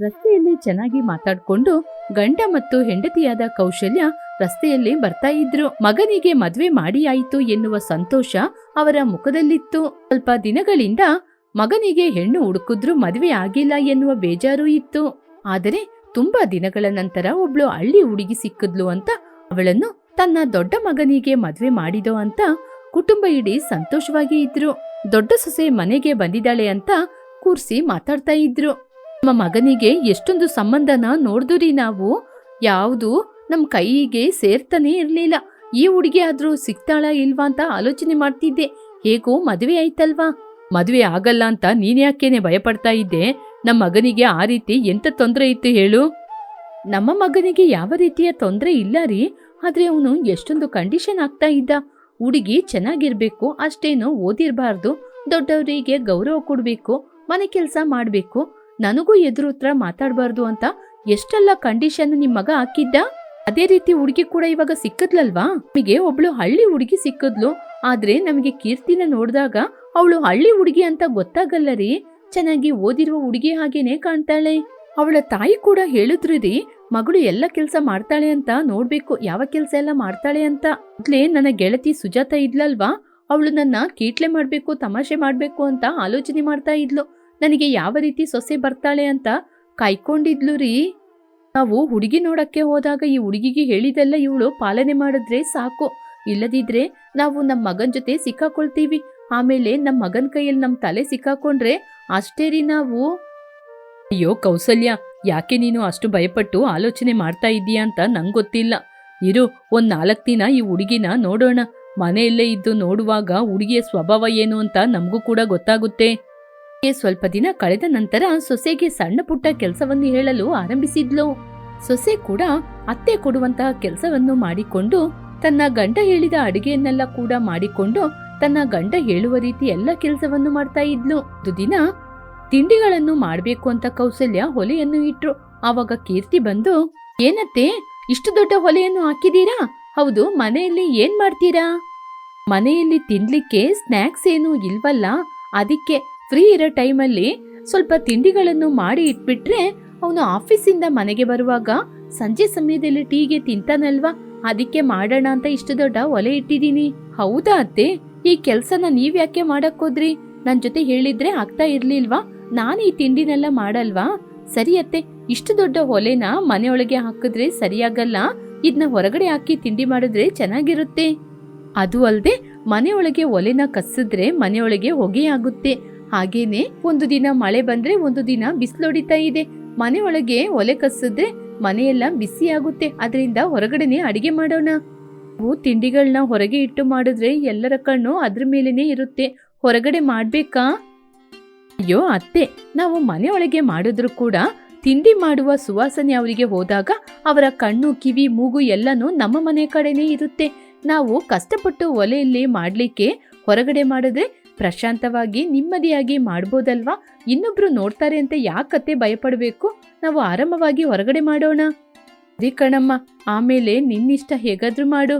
ರಸ್ತೆಯಲ್ಲಿ ಚೆನ್ನಾಗಿ ಮಾತಾಡ್ಕೊಂಡು ಗಂಡ ಮತ್ತು ಹೆಂಡತಿಯಾದ ಕೌಶಲ್ಯ ರಸ್ತೆಯಲ್ಲಿ ಬರ್ತಾ ಇದ್ರು. ಮಗನಿಗೆ ಮದ್ವೆ ಮಾಡಿ ಆಯಿತು ಎನ್ನುವ ಸಂತೋಷ ಅವರ ಮುಖದಲ್ಲಿತ್ತು. ಸ್ವಲ್ಪ ದಿನಗಳಿಂದ ಮಗನಿಗೆ ಹೆಣ್ಣು ಹುಡುಕಿದ್ರು ಮದ್ವೆ ಆಗಿಲ್ಲ ಎನ್ನುವ ಬೇಜಾರು ಇತ್ತು. ಆದರೆ ತುಂಬಾ ದಿನಗಳ ನಂತರ ಒಬ್ಳು ಹಳ್ಳಿ ಹುಡುಗಿ ಸಿಕ್ಕಿದ್ಲು ಅಂತ ಅವಳನ್ನು ತನ್ನ ದೊಡ್ಡ ಮಗನಿಗೆ ಮದ್ವೆ ಮಾಡಿದೋ ಅಂತ ಕುಟುಂಬ ಇಡೀ ಸಂತೋಷವಾಗಿ ಇದ್ರು. ದೊಡ್ಡ ಸೊಸೆ ಮನೆಗೆ ಬಂದಿದ್ದಾಳೆ ಅಂತ ಕೂರ್ಸಿ ಮಾತಾಡ್ತಾ ಇದ್ರು. ನಮ್ಮ ಮಗನಿಗೆ ಎಷ್ಟೊಂದು ಸಂಬಂಧನ ನೋಡಿದ್ರಿ ನಾವು? ಯಾವುದು? ನಮ್ಮ ಕೈಗೆ ಸೇರ್ತಾನೆ ಇರಲಿಲ್ಲ. ಈ ಹುಡುಗಿ ಆದ್ರೂ ಸಿಗ್ತಾಳ ಇಲ್ವಾ ಅಂತ ಆಲೋಚನೆ ಮಾಡ್ತಿದ್ದೆ. ಹೇಗೋ ಮದುವೆ ಆಯ್ತಲ್ವಾ? ಮದುವೆ ಆಗಲ್ಲ ಅಂತ ನೀನ್ಯಾಕೇನೆ ಭಯಪಡ್ತಾ ಇದ್ದೆ? ನಮ್ಮ ಮಗನಿಗೆ ಆ ರೀತಿ ಎಂತ ತೊಂದರೆ ಇತ್ತು ಹೇಳು? ನಮ್ಮ ಮಗನಿಗೆ ಯಾವ ರೀತಿಯ ತೊಂದರೆ ಇಲ್ಲ ರೀ. ಆದ್ರೆ ಅವನು ಎಷ್ಟೊಂದು ಕಂಡೀಷನ್ ಆಗ್ತಾ ಇದ್ದ. ಹುಡುಗಿ ಚೆನ್ನಾಗಿರ್ಬೇಕು, ಅಷ್ಟೇನು ಓದಿರಬಾರ್ದು. ದೊಡ್ಡವರಿಗೆ ಗೌರವ ಕೊಡ್ಬೇಕು, ಮನೆ ಕೆಲಸ ಮಾಡ್ಬೇಕು. ನನಗೂ ಎದುರು ಹತ್ರ ಮಾತಾಡ್ಬಾರ್ದು ಅಂತ ಎಷ್ಟೆಲ್ಲ ಕಂಡೀಷನ್ ನಿಮ್ ಮಗ ಹಾಕಿದ್ದ? ಅದೇ ರೀತಿ ಹುಡುಗಿ ಕೂಡ ಇವಾಗ ಸಿಕ್ಕದ್ಲಲ್ವಾ? ನಮಗೆ ಒಬ್ಳು ಹಳ್ಳಿ ಹುಡುಗಿ ಸಿಕ್ಕದ್ಲು, ಆದ್ರೆ ನಮಗೆ ಕೀರ್ತಿನ ನೋಡಿದಾಗ ಅವಳು ಹಳ್ಳಿ ಹುಡುಗಿ ಅಂತ ಗೊತ್ತಾಗಲ್ಲ ರೀ. ಚೆನ್ನಾಗಿ ಓದಿರುವ ಹುಡುಗಿ ಹಾಗೇನೆ ಕಾಣ್ತಾಳೆ. ಅವಳ ತಾಯಿ ಕೂಡ ಹೇಳಿದ್ರು ರೀ, ಮಗಳು ಎಲ್ಲ ಕೆಲಸ ಮಾಡ್ತಾಳೆ ಅಂತ, ನೋಡ್ಬೇಕು ಯಾವ ಕೆಲಸ ಎಲ್ಲ ಮಾಡ್ತಾಳೆ ಅಂತ. ಮೊದ್ಲೇ ನನ್ನ ಗೆಳತಿ ಸುಜಾತ ಇದ್ಲಲ್ವಾ? ಅವಳು ನನ್ನ ಕೀಟ್ಲೆ ಮಾಡ್ಬೇಕು, ತಮಾಷೆ ಮಾಡ್ಬೇಕು ಅಂತ ಆಲೋಚನೆ ಮಾಡ್ತಾ ಇದ್ಲು. ನನಗೆ ಯಾವ ರೀತಿ ಸೊಸೆ ಬರ್ತಾಳೆ ಅಂತ ಕಾಯ್ಕೊಂಡಿದ್ಲು ರೀ. ನಾವು ಹುಡುಗಿ ನೋಡಕ್ಕೆ ಹೋದಾಗ ಈ ಹುಡುಗಿಗೆ ಹೇಳಿದೆಲ್ಲ ಇವಳು ಪಾಲನೆ ಮಾಡಿದ್ರೆ ಸಾಕು. ಇಲ್ಲದಿದ್ರೆ ನಾವು ನಮ್ಮ ಮಗನ್ ಜೊತೆ ಸಿಕ್ಕಾಕೊಳ್ತೀವಿ. ಆಮೇಲೆ ನಮ್ಮ ಮಗನ್ ಕೈಯಲ್ಲಿ ನಮ್ಮ ತಲೆ ಸಿಕ್ಕಾಕೊಂಡ್ರೆ ಅಷ್ಟೇ ರೀ ನಾವು. ಅಯ್ಯೋ ಕೌಸಲ್ಯ, ಯಾಕೆ ನೀನು ಅಷ್ಟು ಭಯಪಟ್ಟು ಆಲೋಚನೆ ಮಾಡ್ತಾ ಇದೀಯಾ ಅಂತ ನಂಗೆ ಗೊತ್ತಿಲ್ಲ. ಇರು, ಒಂದ್ ನಾಲ್ಕು ದಿನ ಈ ಹುಡುಗಿನ ನೋಡೋಣ. ಮನೆಯಲ್ಲೇ ಇದ್ದು ನೋಡುವಾಗ ಹುಡುಗಿಯ ಸ್ವಭಾವ ಏನು ಅಂತ ನಮಗೂ ಕೂಡ ಗೊತ್ತಾಗುತ್ತೆ. ಸ್ವಲ್ಪ ದಿನ ಕಳೆದ ನಂತರ ಸೊಸೆಗೆ ಸಣ್ಣ ಪುಟ್ಟ ಕೆಲಸವನ್ನು ಹೇಳಲು ಆರಂಭಿಸಿದ್ಲು. ಸೊಸೆ ಕೂಡ ಅತ್ತೆ ಕೊಡುವಂತಹ ಕೆಲಸವನ್ನು ಮಾಡಿಕೊಂಡು ತನ್ನ ಗಂಡ ಹೇಳಿದ ಅಡಿಗೆಯನ್ನೆಲ್ಲ ಕೂಡ ಮಾಡಿಕೊಂಡು ತನ್ನ ಗಂಡ ಹೇಳುವ ರೀತಿ ಎಲ್ಲ ಕೆಲಸವನ್ನು ಮಾಡ್ತಾ ಇದ್ಲು. ದಿನ ತಿಂಡಿಗಳನ್ನು ಮಾಡಬೇಕು ಅಂತ ಕೌಸಲ್ಯ ಹೊಲೆಯನ್ನು ಇಟ್ರು. ಆವಾಗ ಕೀರ್ತಿ ಬಂದು, ಏನತ್ತೆ, ಇಷ್ಟು ದೊಡ್ಡ ಹೊಲೆಯನ್ನು ಹಾಕಿದೀರಾ ಹೌದು, ಮನೆಯಲ್ಲಿ ಏನ್ ಮಾಡ್ತೀರಾ? ಮನೆಯಲ್ಲಿ ತಿನ್ಲಿಕ್ಕೆ ಸ್ನ್ಯಾಕ್ಸ್ ಏನು ಇಲ್ವಲ್ಲ, ಅದಕ್ಕೆ ಫ್ರೀ ಇರೋ ಟೈಮಲ್ಲಿ ಸ್ವಲ್ಪ ತಿಂಡಿಗಳನ್ನು ಮಾಡಿ ಇಟ್ಬಿಟ್ರೆ ಅವನು ಆಫೀಸಿಂದ ಮನೆಗೆ ಬರುವಾಗ ಸಂಜೆ ಸಮಯದಲ್ಲಿ ಟೀಗೆ ತಿಂತಾನಲ್ವಾ? ಅದಕ್ಕೆ ಮಾಡೋಣ ಅಂತ ಇಷ್ಟು ದೊಡ್ಡ ಒಲೆ ಇಟ್ಟಿದ್ದೀನಿ. ಹೌದಾ ಅತ್ತೆ? ಈ ಕೆಲಸನ ನೀವ್ ಯಾಕೆ ಮಾಡಕ್ಕೋದ್ರಿ ನನ್ ಜೊತೆ ಹೇಳಿದ್ರೆ ಆಗ್ತಾ ಇರ್ಲಿಲ್ವಾ? ನಾನು ಈ ತಿಂಡಿನೆಲ್ಲ ಮಾಡಲ್ವಾ? ಸರಿ ಅತ್ತೆ, ಇಷ್ಟು ದೊಡ್ಡ ಒಲೆನ ಮನೆಯೊಳಗೆ ಹಾಕಿದ್ರೆ ಸರಿಯಾಗಲ್ಲ. ಇದನ್ನ ಹೊರಗಡೆ ಹಾಕಿ ತಿಂಡಿ ಮಾಡಿದ್ರೆ ಚೆನ್ನಾಗಿರುತ್ತೆ. ಅದು ಅಲ್ಲದೆ ಮನೆಯೊಳಗೆ ಒಲೆನ ಕಸಿದ್ರೆ ಮನೆಯೊಳಗೆ ಹೊಗೆ ಆಗುತ್ತೆ ಹಾಗೇನೆ ಒಂದು ದಿನ ಮಳೆ ಬಂದ್ರೆ ಒಂದು ದಿನ ಬಿಸಿಲೊಡಿತಾ ಇದೆ. ಮನೆ ಒಳಗೆ ಒಲೆ ಕಸಿದ್ರೆ ಮನೆಯೆಲ್ಲ ಬಿಸಿ ಆಗುತ್ತೆ ಅದರಿಂದ ಹೊರಗಡೆನೆ ಅಡಿಗೆ ಮಾಡೋಣ. ನಾವು ತಿಂಡಿಗಳನ್ನ ಹೊರಗೆ ಇಟ್ಟು ಮಾಡಿದ್ರೆ ಎಲ್ಲರ ಕಣ್ಣು ಅದ್ರ ಮೇಲೇನೆ ಇರುತ್ತೆ. ಹೊರಗಡೆ ಮಾಡ್ಬೇಕಾ? ಅಯ್ಯೋ, ಅತ್ತೆ, ನಾವು ಮನೆಯೊಳಗೆ ಮಾಡಿದ್ರು ಕೂಡ ತಿಂಡಿ ಮಾಡುವ ಸುವಾಸನೆ ಅವರಿಗೆ ಹೋದಾಗ ಅವರ ಕಣ್ಣು, ಕಿವಿ, ಮೂಗು ಎಲ್ಲನೂ ನಮ್ಮ ಮನೆ ಕಡೆನೇ ಇರುತ್ತೆ. ನಾವು ಕಷ್ಟಪಟ್ಟು ಒಲೆಯಲ್ಲಿ ಮಾಡ್ಲಿಕ್ಕೆ ಹೊರಗಡೆ ಮಾಡಿದ್ರೆ ಪ್ರಶಾಂತವಾಗಿ ನೆಮ್ಮದಿಯಾಗಿ ಮಾಡ್ಬೋದಲ್ವಾ? ಇನ್ನೊಬ್ರು ನೋಡ್ತಾರೆ ಅಂತ ಯಾಕತ್ತೆ ಭಯಪಡಬೇಕು? ನಾವು ಆರಾಮವಾಗಿ ಹೊರಗಡೆ ಮಾಡೋಣ. ಅದೇ ಕಣಮ್ಮ, ಆಮೇಲೆ ನಿನ್ನಿಷ್ಟ ಹೇಗಾದ್ರೂ ಮಾಡು.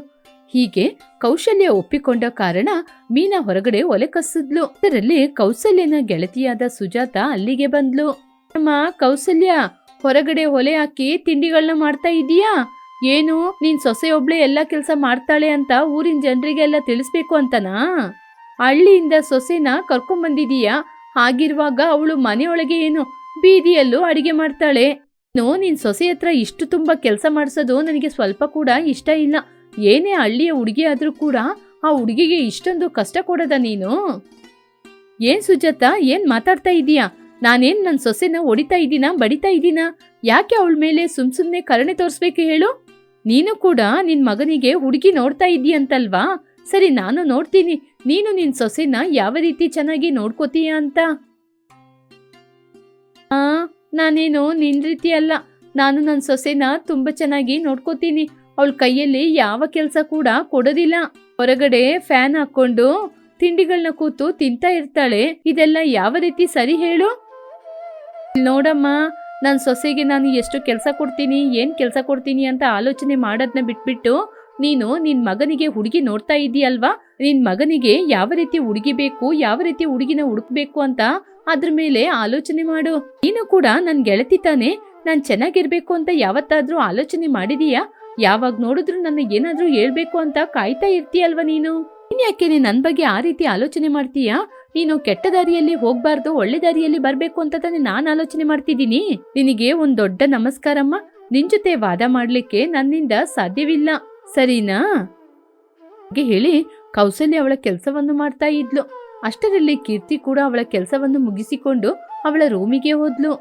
ಹೀಗೆ ಕೌಶಲ್ಯ ಒಪ್ಪಿಕೊಂಡ ಕಾರಣ ಮೀನಾ ಹೊರಗಡೆ ಒಲೆ ಕಸಿದ್ಲು ಅದರಲ್ಲಿ ಕೌಶಲ್ಯನ ಗೆಳತಿಯಾದ ಸುಜಾತ ಅಲ್ಲಿಗೆ ಬಂದ್ಲು. ಅಮ್ಮ ಕೌಶಲ್ಯ ಹೊರಗಡೆ ಒಲೆ ಹಾಕಿ ತಿಂಡಿಗಳನ್ನ ಮಾಡ್ತಾ ಇದೀಯಾ ಏನು, ನಿನ್ ಸೊಸೆ ಒಬ್ಳೆ ಎಲ್ಲ ಕೆಲಸ ಮಾಡ್ತಾಳೆ ಅಂತ ಊರಿನ ಜನರಿಗೆಲ್ಲ ತಿಳಿಸ್ಬೇಕು ಅಂತನಾ? ಹಳ್ಳಿಯಿಂದ ಸೊಸೆನ ಕರ್ಕೊಂಬಂದಿದೀಯಾ ಹಾಗಿರುವಾಗ ಅವಳು ಮನೆಯೊಳಗೆ ಏನು? ಬೀದಿಯಲ್ಲೂ ಅಡಿಗೆ ಮಾಡ್ತಾಳೆ. ನೋ ನಿನ್ ಸೊಸೆ ಹತ್ರ ಇಷ್ಟು ತುಂಬಾ ಕೆಲಸ ಮಾಡಿಸೋದು ನನಗೆ ಸ್ವಲ್ಪ ಕೂಡ ಇಷ್ಟ ಇಲ್ಲ. ಏನೇ ಹಳ್ಳಿಯ ಹುಡುಗಿ ಆದರೂ ಕೂಡ ಆ ಹುಡುಗಿಗೆ ಇಷ್ಟೊಂದು ಕಷ್ಟ ಕೊಡದ ನೀನು? ಏನ್ ಸುಜಾತ, ಏನ್ ಮಾತಾಡ್ತಾ ಇದೀಯಾ? ನಾನೇನ್ ನನ್ನ ಸೊಸೆನ ಹೊಡಿತಾ ಇದ್ದೀನಾ, ಬಡಿತಾ ಇದ್ದೀನಾ? ಯಾಕೆ ಅವಳ ಮೇಲೆ ಸುಮ್ ಸುಮ್ನೆ ಕರುಣೆ ತೋರಿಸ್ಬೇಕು ಹೇಳು? ನೀನು ಕೂಡ ನಿನ್ ಮಗನಿಗೆ ಹುಡುಗಿ ನೋಡ್ತಾ ಇದೀಯಂತಲ್ವಾ ಸರಿ, ನಾನು ನೋಡ್ತೀನಿ. ನೀನು ನಿನ್ ಸೊಸೆನ ಯಾವ ರೀತಿ ಚೆನ್ನಾಗಿ ನೋಡ್ಕೋತೀಯ ಅಂತ? ನಾನೇನು ನಿನ್ ರೀತಿ ಅಲ್ಲ. ನಾನು ನನ್ನ ಸೊಸೆನ ತುಂಬಾ ಚೆನ್ನಾಗಿ ನೋಡ್ಕೋತೀನಿ. ಅವಳ ಕೈಯಲ್ಲಿ ಯಾವ ಕೆಲಸ ಕೂಡ ಕೊಡೋದಿಲ್ಲ. ಹೊರಗಡೆ ಫ್ಯಾನ್ ಹಾಕೊಂಡು ತಿಂಡಿಗಳನ್ನ ಕೂತು ತಿಂತಾ ಇರ್ತಾಳೆ. ಇದೆಲ್ಲ ಯಾವ ರೀತಿ ಸರಿ ಹೇಳು? ನೋಡಮ್ಮ ನನ್ನ ಸೊಸೆಗೆ ನಾನು ಎಷ್ಟು ಕೆಲಸ ಕೊಡ್ತೀನಿ, ಏನ್ ಕೆಲಸ ಕೊಡ್ತೀನಿ ಅಂತ ಆಲೋಚನೆ ಮಾಡೋದನ್ನ ಬಿಟ್ಬಿಟ್ಟು ನೀನು ನಿನ್ ಮಗನಿಗೆ ಹುಡುಗಿ ನೋಡ್ತಾ ಇದೀಯಲ್ವಾ? ನಿನ್ ಮಗನಿಗೆ ಯಾವ ರೀತಿ ಹುಡುಗಿ ಬೇಕು, ಯಾವ ರೀತಿ ಹುಡುಗಿನ ಹುಡುಕ್ಬೇಕು ಅಂತ ಅದ್ರ ಮೇಲೆ ಆಲೋಚನೆ ಮಾಡು. ನೀನು ಕೂಡ ನನ್ ಗೆಳತಿ ತಾನೆ. ನಾನ್ ಚೆನ್ನಾಗಿರ್ಬೇಕು ಅಂತ ಯಾವತ್ತಾದ್ರೂ ಆಲೋಚನೆ ಮಾಡಿದೀಯಾ? ಯಾವಾಗ ನೋಡಿದ್ರು ನನ್ನ ಏನಾದ್ರೂ ಹೇಳ್ಬೇಕು ಅಂತ ಕಾಯ್ತಾ ಇರ್ತೀಯಲ್ವಾ ನೀನು? ನೀನ್ ಯಾಕೆ ನೀನ್ ನನ್ ಬಗ್ಗೆ ಆ ರೀತಿ ಆಲೋಚನೆ ಮಾಡ್ತೀಯಾ? ನೀನು ಕೆಟ್ಟ ದಾರಿಯಲ್ಲಿ ಹೋಗ್ಬಾರ್ದು, ಒಳ್ಳೆ ದಾರಿಯಲ್ಲಿ ಬರ್ಬೇಕು ಅಂತ ತಾನೆ ನಾನ್ ಆಲೋಚನೆ ಮಾಡ್ತಿದ್ದೀನಿ. ನಿನಗೆ ಒಂದ್ ದೊಡ್ಡ ನಮಸ್ಕಾರಮ್ಮ. ನಿನ್ ಜೊತೆ ವಾದ ಮಾಡ್ಲಿಕ್ಕೆ ನನ್ನಿಂದ ಸಾಧ್ಯವಿಲ್ಲ. ಸರಿನಾ? ಹಾಗೆ ಹೇಳಿ ಕೌಸಲ್ಯ ಅವಳ ಕೆಲಸವನ್ನು ಮಾಡ್ತಾ ಇದ್ಲು. ಅಷ್ಟರಲ್ಲಿ ಕೀರ್ತಿ ಕೂಡ ಅವಳ ಕೆಲಸವನ್ನು ಮುಗಿಸಿಕೊಂಡು ಅವಳ ರೂಮಿಗೆ ಹೋದ್ಲು.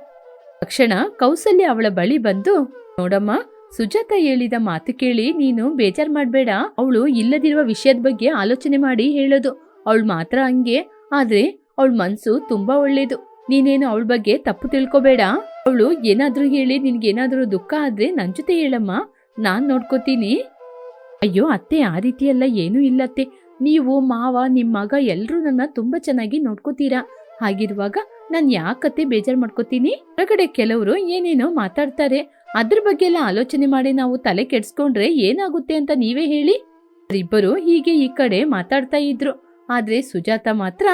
ತಕ್ಷಣ ಕೌಸಲ್ಯ ಅವಳ ಬಳಿ ಬಂದು, ನೋಡಮ್ಮ, ಸುಜಾತ ಹೇಳಿದ ಮಾತು ಕೇಳಿ ನೀನು ಬೇಜಾರ್ ಮಾಡಬೇಡ. ಅವಳು ಇಲ್ಲದಿರುವ ವಿಷಯದ ಬಗ್ಗೆ ಆಲೋಚನೆ ಮಾಡಿ ಹೇಳೋದು. ಅವಳು ಮಾತ್ರ ಹಂಗೆ, ಆದ್ರೆ ಅವಳ ಮನ್ಸು ತುಂಬಾ ಒಳ್ಳೇದು. ನೀನೇನು ಅವಳ ಬಗ್ಗೆ ತಪ್ಪು ತಿಳ್ಕೊಬೇಡ. ಅವಳು ಏನಾದ್ರೂ ಹೇಳಿ ನಿನ್ಗೇನಾದ್ರೂ ದುಃಖ ಆದ್ರೆ ನನ್ ಜೊತೆ ಹೇಳಮ್ಮ. ನಾನ್ ನೋಡ್ಕೋತೀನಿ. ಅಯ್ಯೋ, ಅತ್ತೆ, ಆ ರೀತಿಯೆಲ್ಲ ಏನೂ ಇಲ್ಲತ್ತೆ ನೀವು ಮಾವ ನಿಮ್ಮ ಮಗ ಎಲ್ಲರೂ ನನ್ನ ತುಂಬಾ ಚೆನ್ನಾಗಿ ನೋಡ್ಕೋತೀರಾ? ಹಾಗಿರುವಾಗ ನಾನು ಯಾಕತ್ತೆ ಬೇಜಾರ್ ಮಾಡ್ಕೋತೀನಿ? ಹೊರಗಡೆ ಕೆಲವರು ಏನೇನೋ ಮಾತಾಡ್ತಾರೆ. ಅದ್ರ ಬಗ್ಗೆ ಎಲ್ಲ ಆಲೋಚನೆ ಮಾಡಿ ನಾವು ತಲೆ ಕೆಡ್ಸ್ಕೊಂಡ್ರೆ ಏನಾಗುತ್ತೆ ಅಂತ ನೀವೇ ಹೇಳಿ. ಇಬ್ಬರು ಹೀಗೆ ಈ ಕಡೆ ಮಾತಾಡ್ತಾ ಇದ್ರು. ಆದ್ರೆ ಸುಜಾತ ಮಾತ್ರ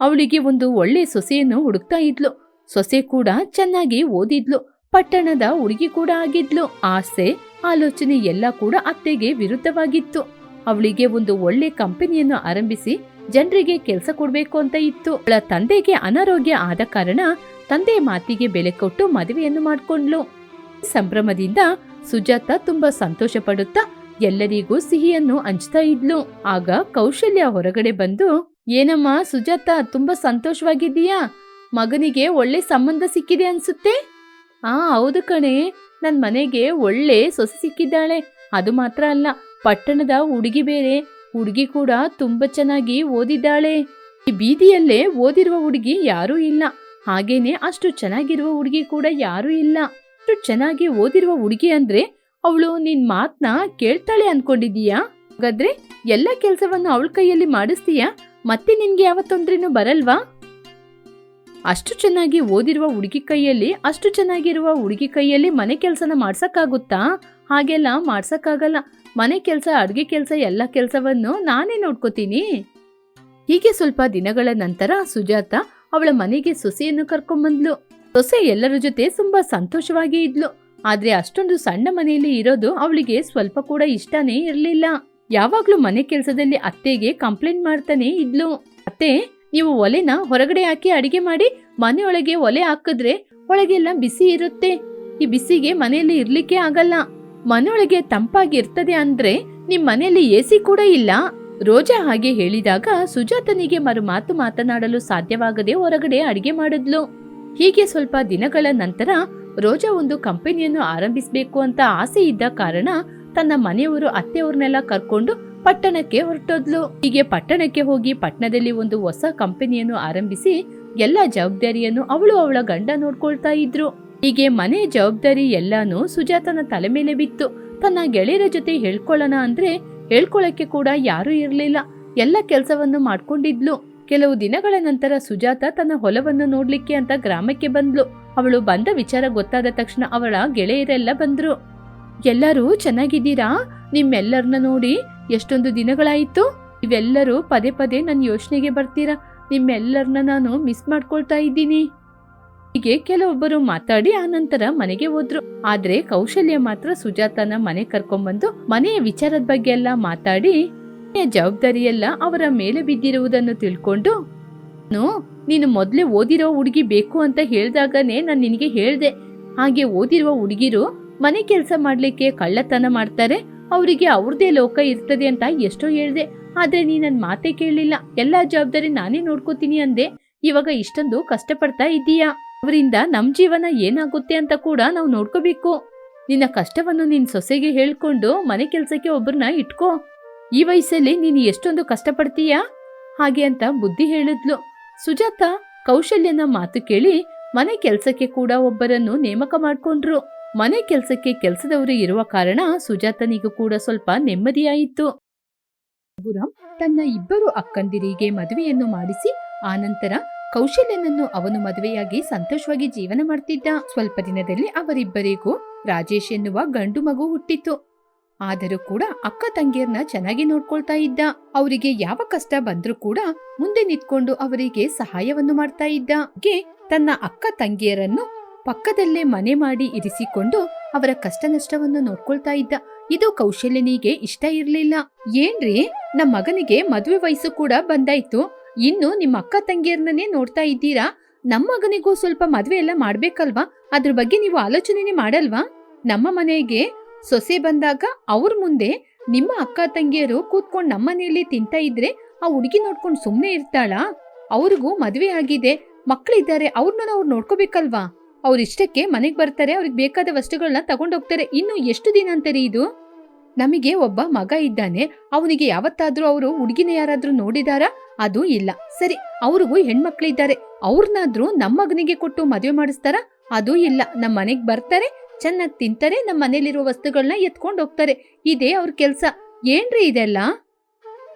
ಅವಳಿಗೆ ಒಂದು ಒಳ್ಳೆ ಸೊಸೆಯನ್ನು ಹುಡುಕ್ತಾ ಇದ್ಲು. ಸೊಸೆ ಕೂಡ ಚೆನ್ನಾಗಿ ಓದಿದ್ಲು. ಪಟ್ಟಣದ ಹುಡುಗಿ ಕೂಡ ಆಗಿದ್ಲು. ಆಸೆ ಆಲೋಚನೆ ಎಲ್ಲ ಕೂಡ ಅತ್ತೆಗೆ ವಿರುದ್ಧವಾಗಿತ್ತು. ಅವಳಿಗೆ ಒಂದು ಒಳ್ಳೆ ಕಂಪನಿಯನ್ನು ಆರಂಭಿಸಿ ಜನರಿಗೆ ಕೆಲಸ ಕೊಡಬೇಕು ಅಂತ ಇತ್ತು. ಅವಳ ತಂದೆಗೆ ಅನಾರೋಗ್ಯ ಆದ ಕಾರಣ ತಂದೆ ಮಾತಿಗೆ ಬೆಲೆ ಕೊಟ್ಟು ಮದುವೆಯನ್ನು ಮಾಡಿಕೊಂಡ್ಲು ಸಂಭ್ರಮದಿಂದ ಸುಜಾತ ತುಂಬಾ ಸಂತೋಷ ಪಡುತ್ತಾ ಎಲ್ಲರಿಗೂ ಸಿಹಿಯನ್ನು ಹಂಚ್ತಾ ಇದ್ಲು. ಆಗ ಕೌಶಲ್ಯ ಹೊರಗಡೆ ಬಂದು, ಏನಮ್ಮ ಸುಜಾತ, ತುಂಬಾ ಸಂತೋಷವಾಗಿದ್ದೀಯಾ? ಮಗನಿಗೆ ಒಳ್ಳೆ ಸಂಬಂಧ ಸಿಕ್ಕಿದೆ ಅನ್ಸುತ್ತೆ? ಆ, ಹೌದು ಕಣೆ. ನನ್ ಮನೆಗೆ ಒಳ್ಳೆ ಸೊಸೆ ಸಿಕ್ಕಿದ್ದಾಳೆ. ಅದು ಮಾತ್ರ ಅಲ್ಲ, ಪಟ್ಟಣದ ಹುಡುಗಿ ಬೇರೆ. ಹುಡುಗಿ ಕೂಡ ತುಂಬಾ ಚೆನ್ನಾಗಿ ಓದಿದ್ದಾಳೆ. ಈ ಬೀದಿಯಲ್ಲೇ ಓದಿರುವ ಹುಡುಗಿ ಯಾರೂ ಇಲ್ಲ. ಹಾಗೇನೆ ಅಷ್ಟು ಚೆನ್ನಾಗಿರುವ ಹುಡುಗಿ ಕೂಡ ಯಾರೂ ಇಲ್ಲ. ಅಷ್ಟು ಚೆನ್ನಾಗಿ ಓದಿರುವ ಹುಡುಗಿ ಅಂದ್ರೆ ಅವಳು ನಿನ್ ಮಾತ್ನ ಕೇಳ್ತಾಳೆ ಅನ್ಕೊಂಡಿದೀಯಾ ಹಾಗಾದ್ರೆ ಎಲ್ಲ ಕೆಲಸವನ್ನು ಅವಳ ಕೈಯಲ್ಲಿ ಮಾಡಿಸ್ತೀಯಾ? ಮತ್ತೆ ನಿನ್ಗೆ ಯಾವ ತೊಂದ್ರೆನೂ ಬರಲ್ವಾ? ಅಷ್ಟು ಚೆನ್ನಾಗಿ ಓದಿರುವ ಹುಡುಗಿ ಕೈಯಲ್ಲಿ, ಅಷ್ಟು ಚೆನ್ನಾಗಿರುವ ಹುಡುಗಿ ಕೈಯಲ್ಲಿ ಮನೆ ಕೆಲಸನ ಮಾಡ್ಸಕ್ಕಾಗುತ್ತಾ? ಹಾಗೆಲ್ಲ ಮಾಡ್ಸಕ್ಕಾಗಲ್ಲ. ಮನೆ ಕೆಲಸ, ಅಡುಗೆ ಕೆಲಸ, ಎಲ್ಲ ಕೆಲಸವನ್ನು ನಾನೇ ನೋಡ್ಕೋತೀನಿ. ಹೀಗೆ ಸ್ವಲ್ಪ ದಿನಗಳ ನಂತರ ಸುಜಾತ ಅವಳ ಮನೆಗೆ ಸೊಸೆಯನ್ನು ಕರ್ಕೊಂಡ್ಬಂದ್ಲು. ಸೊಸೆ ಎಲ್ಲರ ಜೊತೆ ತುಂಬಾ ಸಂತೋಷವಾಗಿ ಇದ್ಲು. ಆದ್ರೆ ಅಷ್ಟೊಂದು ಸಣ್ಣ ಮನೆಯಲ್ಲಿ ಇರೋದು ಅವಳಿಗೆ ಸ್ವಲ್ಪ ಕೂಡ ಇಷ್ಟನೇ ಇರಲಿಲ್ಲ. ಯಾವಾಗ್ಲೂ ಮನೆ ಕೆಲಸದಲ್ಲಿ ಅತ್ತೆಗೆ ಕಂಪ್ಲೇಂಟ್ ಮಾಡ್ತಾನೆ ಇದ್ಲು. ಅತ್ತೆ ನೀವು ಒಲೆನ ಹೊರಗಡೆ ಹಾಕಿ ಅಡಿಗೆ ಮಾಡಿ ಮನೆಯೊಳಗೆ ಒಲೆ ಹಾಕಿದ್ರೆ ಒಳಗೆಲ್ಲ ಬಿಸಿ ಇರುತ್ತೆ. ಈ ಬಿಸಿಗೆ ಮನೆಯಲ್ಲಿ ಇರ್ಲಿಕ್ಕೆ ಆಗಲ್ಲ. ಮನೆಯೊಳಗೆ ತಂಪಾಗಿ ಇರ್ತದೆ ಅಂದ್ರೆ ನಿಮ್ ಮನೆಯಲ್ಲಿ ಎಸಿ ಕೂಡ ಇಲ್ಲ. ರೋಜಾ ಹಾಗೆ ಹೇಳಿದಾಗ ಸುಜಾತನಿಗೆ ಮರು ಮಾತು ಮಾತನಾಡಲು ಸಾಧ್ಯವಾಗದೆ ಹೊರಗಡೆ ಅಡಿಗೆ ಮಾಡಿದ್ಲು. ಹೀಗೆ ಸ್ವಲ್ಪ ದಿನಗಳ ನಂತರ ರೋಜಾ ಒಂದು ಕಂಪನಿಯನ್ನು ಆರಂಭಿಸಬೇಕು ಅಂತ ಆಸೆ ಇದ್ದ ಕಾರಣ ತನ್ನ ಮನೆಯವರು ಅತ್ತೆಯವ್ರನ್ನೆಲ್ಲ ಕರ್ಕೊಂಡು ಪಟ್ಟಣಕ್ಕೆ ಹೊರಟೋದ್ಲು. ಹೀಗೆ ಪಟ್ಟಣಕ್ಕೆ ಹೋಗಿ ಪಟ್ಟಣದಲ್ಲಿ ಒಂದು ಹೊಸ ಕಂಪನಿಯನ್ನು ಆರಂಭಿಸಿ ಎಲ್ಲ ಜವಾಬ್ದಾರಿಯನ್ನು ಅವಳು ಅವಳ ಗಂಡ ನೋಡ್ಕೊಳ್ತಾ ಇದ್ರು. ಹೀಗೆ ಮನೆ ಜವಾಬ್ದಾರಿ ಎಲ್ಲಾನು ಸುಜಾತನ ತಲೆ ಮೇಲೆ ಬಿತ್ತು. ತನ್ನ ಗೆಳೆಯರ ಜೊತೆ ಹೇಳ್ಕೊಳ್ಳೋಣ ಅಂದ್ರೆ ಹೇಳ್ಕೊಳಕ್ಕೆ ಕೂಡ ಯಾರೂ ಇರಲಿಲ್ಲ. ಎಲ್ಲ ಕೆಲಸವನ್ನು ಮಾಡ್ಕೊಂಡಿದ್ಲು. ಕೆಲವು ದಿನಗಳ ನಂತರ ಸುಜಾತ ತನ್ನ ಹೊಲವನ್ನು ನೋಡ್ಲಿಕ್ಕೆ ಅಂತ ಗ್ರಾಮಕ್ಕೆ ಬಂದ್ಲು. ಅವಳು ಬಂದ ವಿಚಾರ ಗೊತ್ತಾದ ತಕ್ಷಣ ಅವಳ ಗೆಳೆಯರೆಲ್ಲ ಬಂದ್ರು. ಎಲ್ಲರೂ ಚೆನ್ನಾಗಿದ್ದೀರಾ? ನಿಮ್ಮೆಲ್ಲರನ್ನ ನೋಡಿ ಎಷ್ಟೊಂದು ದಿನಗಳಾಯಿತು? ಇವೆಲ್ಲರೂ ಪದೇ ಪದೇ ನನ್ನ ಯೋಚನೆಗೆ ಬರ್ತೀರಾ? ನಿಮ್ಮೆಲ್ಲರನ್ನ ನಾನು ಮಿಸ್ ಮಾಡ್ಕೊಳ್ತಾ ಇದ್ದೀನಿ. ಹೀಗೆ ಕೆಲವೊಬ್ಬರು ಮಾತಾಡಿ ಆ ನಂತರ ಮನೆಗೆ ಹೋದ್ರು. ಆದ್ರೆ ಕೌಶಲ್ಯ ಮಾತ್ರ ಸುಜಾತನ ಮನೆ ಕರ್ಕೊಂಡ್ಬಂದು ಮನೆಯ ವಿಚಾರದ ಬಗ್ಗೆ ಎಲ್ಲ ಮಾತಾಡಿ ಜವಾಬ್ದಾರಿಯೆಲ್ಲ ಅವರ ಮೇಲೆ ಬಿದ್ದಿರುವುದನ್ನು ತಿಳ್ಕೊಂಡು ನೀನು ಮೊದಲೇ ಓದಿರೋ ಹುಡುಗಿ ಬೇಕು ಅಂತ ಹೇಳಿದಾಗನೇ ನಾನು ನಿನಗೆ ಹೇಳ್ದೆ. ಹಾಗೆ ಓದಿರುವ ಹುಡುಗಿರು ಮನೆ ಕೆಲಸ ಮಾಡ್ಲಿಕ್ಕೆ ಕಳ್ಳತನ ಮಾಡ್ತಾರೆ. ಅವರಿಗೆ ಅವ್ರದೇ ಲೋಕ ಇರ್ತದೆ ಅಂತ ಎಷ್ಟೋ ಹೇಳಿದೆ, ಆದ್ರೆ ನೀ ನನ್ ಮಾತೇ ಕೇಳಲಿಲ್ಲ. ಎಲ್ಲಾ ಜವಾಬ್ದಾರಿ ನಾನೇ ನೋಡ್ಕೋತೀನಿ ಅಂದೆ. ಇವಾಗ ಇಷ್ಟೊಂದು ಕಷ್ಟಪಡ್ತಾ ಇದ್ದೀಯಾ? ಅವರಿಂದ ನಮ್ ಜೀವನ ಏನಾಗುತ್ತೆ ಅಂತ ಕೂಡ ನಾವು ನೋಡ್ಕೋಬೇಕು. ನಿನ್ನ ಕಷ್ಟವನ್ನು ನಿನ್ ಸೊಸೆಗೆ ಹೇಳ್ಕೊಂಡು ಮನೆ ಕೆಲ್ಸಕ್ಕೆ ಒಬ್ಬರನ್ನ ಇಟ್ಕೋ. ಈ ವಯಸ್ಸಲ್ಲಿ ನೀನು ಎಷ್ಟೊಂದು ಕಷ್ಟಪಡ್ತೀಯಾ? ಹಾಗೆ ಅಂತ ಬುದ್ಧಿ ಹೇಳಿದ್ಲು. ಸುಜಾತ ಕೌಶಲ್ಯನ ಮಾತು ಕೇಳಿ ಮನೆ ಕೆಲ್ಸಕ್ಕೆ ಕೂಡ ಒಬ್ಬರನ್ನು ನೇಮಕ ಮಾಡ್ಕೊಂಡ್ರು. ಮನೆ ಕೆಲಸಕ್ಕೆ ಕೆಲಸದವರು ಇರುವ ಕಾರಣ ಸುಜಾತನಿಗೂ ಕೂಡ ಸ್ವಲ್ಪ ನೆಮ್ಮದಿಯಾಯಿತು. ರಘುರಾಮ್ ತನ್ನ ಇಬ್ಬರು ಅಕ್ಕಂದಿರಿಗೆ ಮದುವೆಯನ್ನು ಮಾಡಿಸಿ, ಆನಂತರ ಕೌಶಲ್ಯನನ್ನು ಅವನು ಮದುವೆಯಾಗಿ ಸಂತೋಷವಾಗಿ ಜೀವನ ಮಾಡ್ತಿದ್ದ. ಸ್ವಲ್ಪ ದಿನದಲ್ಲಿ ಅವರಿಬ್ಬರಿಗೂ ರಾಜೇಶ್ ಎನ್ನುವ ಗಂಡು ಮಗು ಹುಟ್ಟಿತು. ಆದರೂ ಕೂಡ ಅಕ್ಕ ತಂಗಿಯರ್ನ ಚೆನ್ನಾಗಿ ನೋಡ್ಕೊಳ್ತಾ ಇದ್ದ. ಅವರಿಗೆ ಯಾವ ಕಷ್ಟ ಬಂದ್ರೂ ಕೂಡ ಮುಂದೆ ನಿಂತ್ಕೊಂಡು ಅವರಿಗೆ ಸಹಾಯವನ್ನು ಮಾಡ್ತಾ ಇದ್ದ. ತನ್ನ ಅಕ್ಕ ತಂಗಿಯರನ್ನು ಪಕ್ಕದಲ್ಲೇ ಮನೆ ಮಾಡಿ ಇರಿಸಿಕೊಂಡು ಅವರ ಕಷ್ಟ ನಷ್ಟವನ್ನು ನೋಡ್ಕೊಳ್ತಾ ಇದ್ದ. ಇದು ಕೌಶಲ್ಯನಿಗೆ ಇಷ್ಟ ಇರ್ಲಿಲ್ಲ. ಏನ್ರಿ? ನಮ್ಮ ಮಗನಿಗೆ ಮದುವೆ ವಯಸ್ಸು ಕೂಡ ಬಂದಾಯ್ತು. ಇನ್ನು ನಿಮ್ಮ ಅಕ್ಕ ತಂಗಿಯರ್ನೇ ನೋಡ್ತಾ ಇದ್ದೀರಾ? ನಮ್ಮ ಮಗನಿಗೂ ಸ್ವಲ್ಪ ಮದುವೆ ಎಲ್ಲ ಮಾಡ್ಬೇಕಲ್ವಾ? ಅದ್ರ ಬಗ್ಗೆ ನೀವು ಆಲೋಚನೆನೇ ಮಾಡಲ್ವಾ? ನಮ್ಮ ಮನೆಗೆ ಸೊಸೆ ಬಂದಾಗ ಅವ್ರ ಮುಂದೆ ನಿಮ್ಮ ಅಕ್ಕ ತಂಗಿಯರು ಕೂತ್ಕೊಂಡು ನಮ್ಮ ಮನೆಯಲ್ಲಿ ತಿಂತ ಇದ್ರೆ ಆ ಹುಡುಗಿ ನೋಡ್ಕೊಂಡು ಸುಮ್ನೆ ಇರ್ತಾಳಾ? ಅವ್ರಿಗೂ ಮದುವೆ ಆಗಿದೆ. ಮಕ್ಕಳಿದ್ದಾರೆ ಅವ್ರನ್ನ ಅವ್ರು ನೋಡ್ಕೋಬೇಕಲ್ವಾ? ಅವ್ರ ಇಷ್ಟಕ್ಕೆ ಮನೆಗ್ ಬರ್ತಾರೆ, ಅವ್ರಿಗೆ ಬೇಕಾದ ವಸ್ತುಗಳನ್ನ ತಗೊಂಡೋಗ್ತಾರೆ ಇನ್ನು ಎಷ್ಟು ದಿನ ಅಂತಾರೆ ಇದು? ನಮಗೆ ಒಬ್ಬ ಮಗ ಇದ್ದಾನೆ, ಅವನಿಗೆ ಯಾವತ್ತಾದ್ರೂ ಅವರು ಹುಡುಗಿನ ಯಾರಾದ್ರೂ ನೋಡಿದಾರಾ? ಅದು ಇಲ್ಲ. ಸರಿ, ಅವ್ರಿಗೂ ಹೆಣ್ಮಕ್ಳಿದ್ದಾರೆ. ಅವ್ರನ್ನಾದ್ರೂ ನಮ್ಮ ಮಗನಿಗೆ ಕೊಟ್ಟು ಮದುವೆ ಮಾಡಿಸ್ತಾರ? ಅದು ಇಲ್ಲ. ನಮ್ಮ ಮನೆಗೆ ಬರ್ತಾರೆ, ಚೆನ್ನಾಗಿ ತಿಂತಾರೆ ನಮ್ಮ ಮನೇಲಿರುವ ವಸ್ತುಗಳನ್ನ ಎತ್ಕೊಂಡು ಹೋಗ್ತಾರೆ. ಇದೇ ಅವ್ರ ಕೆಲ್ಸ. ಏನ್ರಿ ಇದೆಲ್ಲ?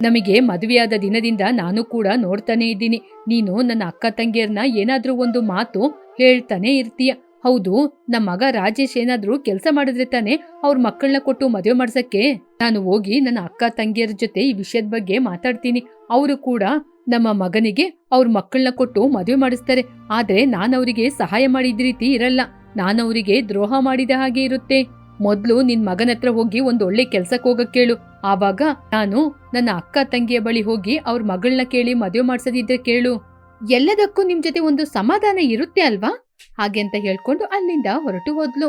ನಮಗೆ ಮದುವೆಯಾದ ದಿನದಿಂದ ನಾನು ಕೂಡ ನೋಡ್ತಾನೆ ಇದ್ದೀನಿ. ನೀನು ನನ್ನ ಅಕ್ಕ ತಂಗಿಯರ್ನ ಏನಾದ್ರೂ ಒಂದು ಮಾತು ಹೇಳ್ತಾನೆ ಇರ್ತೀಯ. ಹೌದು ನಮ್ಮ ಮಗ ರಾಜೇಶ್ ಏನಾದ್ರೂ ಕೆಲಸ ಮಾಡಿದ್ರೆ ತಾನೆ ಅವ್ರ ಮಕ್ಕಳನ್ನ ಕೊಟ್ಟು ಮದುವೆ ಮಾಡ್ಸಕ್ಕೆ? ನಾನು ಹೋಗಿ ನನ್ನ ಅಕ್ಕ, ತಂಗಿಯರ ಜೊತೆ ಈ ವಿಷಯದ ಬಗ್ಗೆ ಮಾತಾಡ್ತೀನಿ. ಅವರು ಕೂಡ ನಮ್ಮ ಮಗನಿಗೆ ಅವ್ರ ಮಕ್ಕಳನ್ನ ಕೊಟ್ಟು ಮದುವೆ ಮಾಡಿಸ್ತಾರೆ. ಆದ್ರೆ ನಾನು ಅವರಿಗೆ ಸಹಾಯ ಮಾಡಿದ ರೀತಿ ಇರಲ್ಲ. ನಾನು ಅವರಿಗೆ ದ್ರೋಹ ಮಾಡಿದ ಹಾಗೆ ಇರುತ್ತೆ. ಮೊದ್ಲು ನಿನ್ ಮಗನ ಹತ್ರ ಹೋಗಿ ಒಂದು ಒಳ್ಳೆ ಕೆಲ್ಸಕ್ಕೆ ಹೋಗಕ್ ಕೇಳು. ಆವಾಗ ನಾನು ನನ್ನ ಅಕ್ಕ, ತಂಗಿಯ ಬಳಿ ಹೋಗಿ ಅವ್ರ ಮಗಳನ್ನ ಕೇಳಿ ಮದುವೆ ಮಾಡ್ಸದಿದ್ರೆ ಕೇಳು. ಎಲ್ಲದಕ್ಕೂ ನಿಮ್ ಜೊತೆ ಒಂದು ಸಮಾಧಾನ ಇರುತ್ತೆ ಅಲ್ವಾ? ಹಾಗೆ ಅಂತ ಹೇಳ್ಕೊಂಡು ಅಲ್ಲಿಂದ ಹೊರಟು ಹೋದ್ಲು.